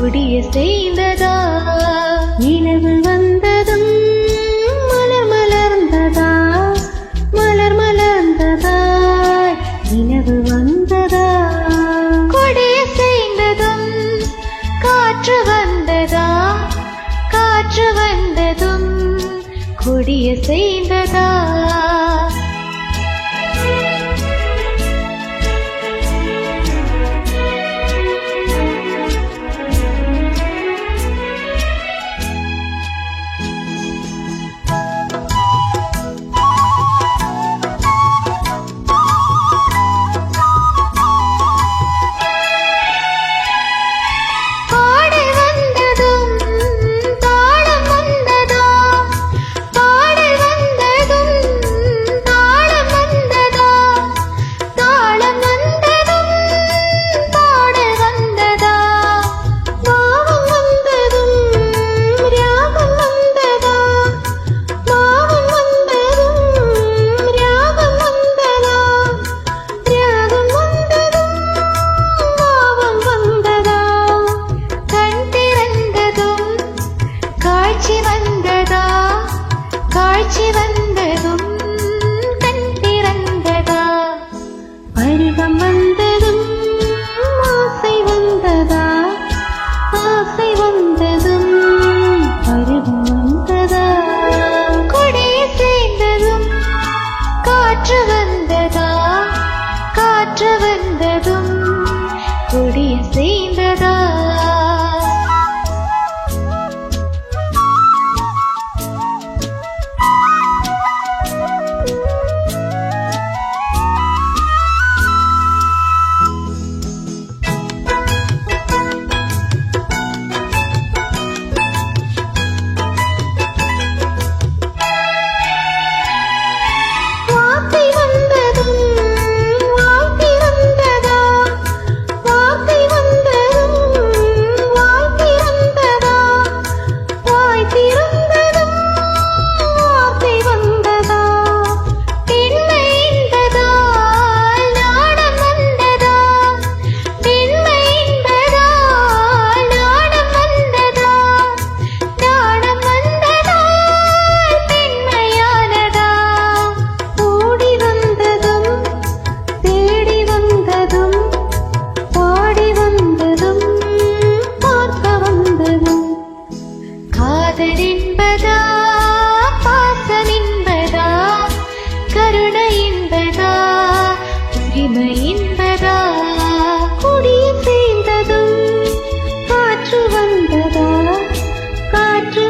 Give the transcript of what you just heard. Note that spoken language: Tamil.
விடிய செய்ததா? நிலவு வந்ததும் மலர் மலர்ந்ததா? மலர் மலர்ந்ததா? நிலவு வந்ததா? கொடிய செய்ததும் காற்று வந்ததா? காற்று வந்ததும் கொடிய செய்ததா? வந்ததும் கண் திறந்ததா? பருவம் வந்ததும் ஆசை வந்ததா? ஆசை வந்ததும் பருவம் வந்ததா? சேர்ந்ததும் காற்று வந்ததா? காற்று காதல் என்பதா கருணை என்பதா உரிமை என்பதா குடிய சேர்ந்ததும் காற்று வந்ததா? காற்று